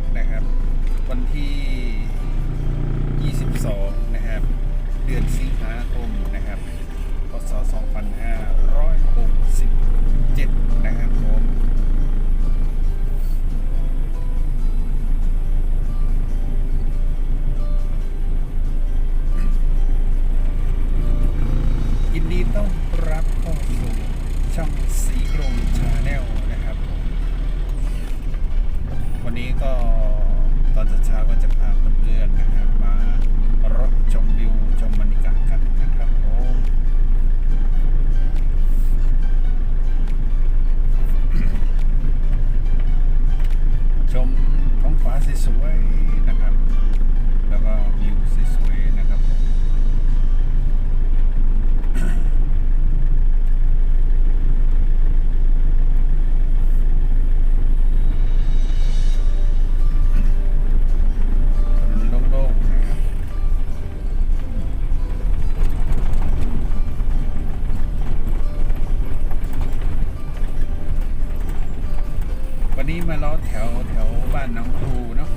กนะครับ วันที่ 22 นะครับ เดือนสิง วันนี้ก็ตอนเช้าก็จะพาเพื่อนๆนะครับ มารถชมวิวชมบรรยากาศกันนะครับผม แถวแถวบ้านน้องครูเนาะ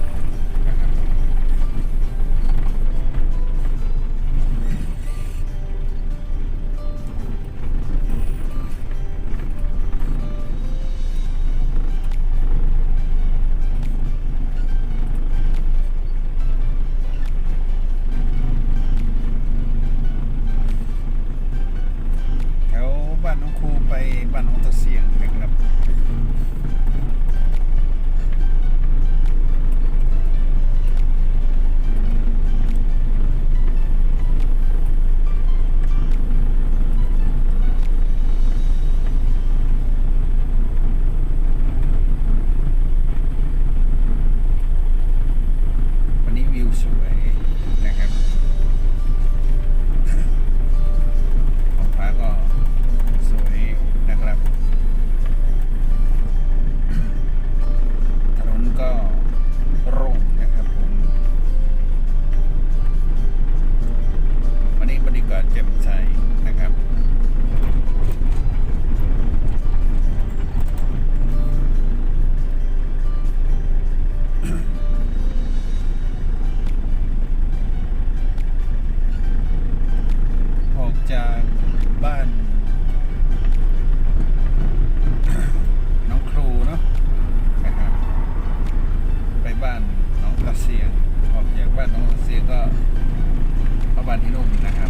พระเสียงก็เข้าบ้านที่นุ่มนะครับ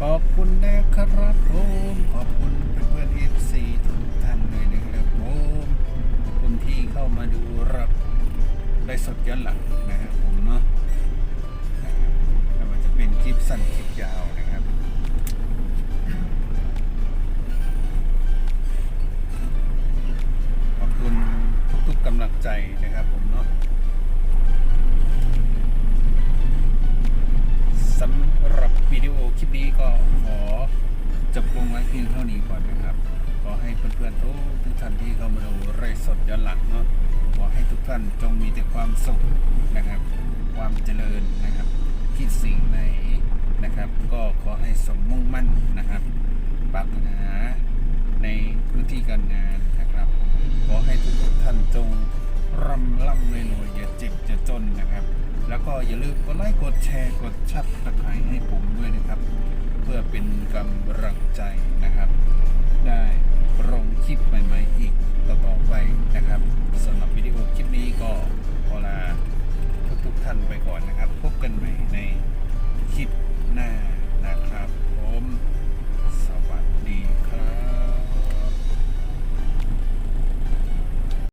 ขอบคุณนะครับผมขอบคุณเพื่อนๆเอฟซีทุกท่านเลยนะครับผมขอบคุณที่เข้ามาดูรับได้สดย้อนหลังนะครับผมเนาะไม่ว่าจะเป็นคลิปสั้นคลิปยาวนะครับขอบคุณทุกๆกำลังใจนะครับผมเนาะ พียงเท่านี้ก่อนนะครับ ขอให้เพื่อนๆทุกท่านที่เข้ามาดูไรสดย้อนหลังเนาะขอให้ทุกท่านจงมีแต่ความสุขนะครับ ความเจริญนะครับคิดสิ่งไหนนะครับ ก็ขอให้สมมุ่งมั่นนะครับปรารถนาในพื้นที่การงานนะครับ ขอให้ทุกท่านจงร่ำร่ำรวยรวยอย่าเจ็บอย่าจนนะครับ แล้วก็อย่าลืมกดไลค์กดแชร์กดชับตะไคร้ให้ผมด้วยนะครับ เพื่อเป็นกำลังใจนะครับ ได้ลงคลิปใหม่ๆอีกต่อๆไปนะครับ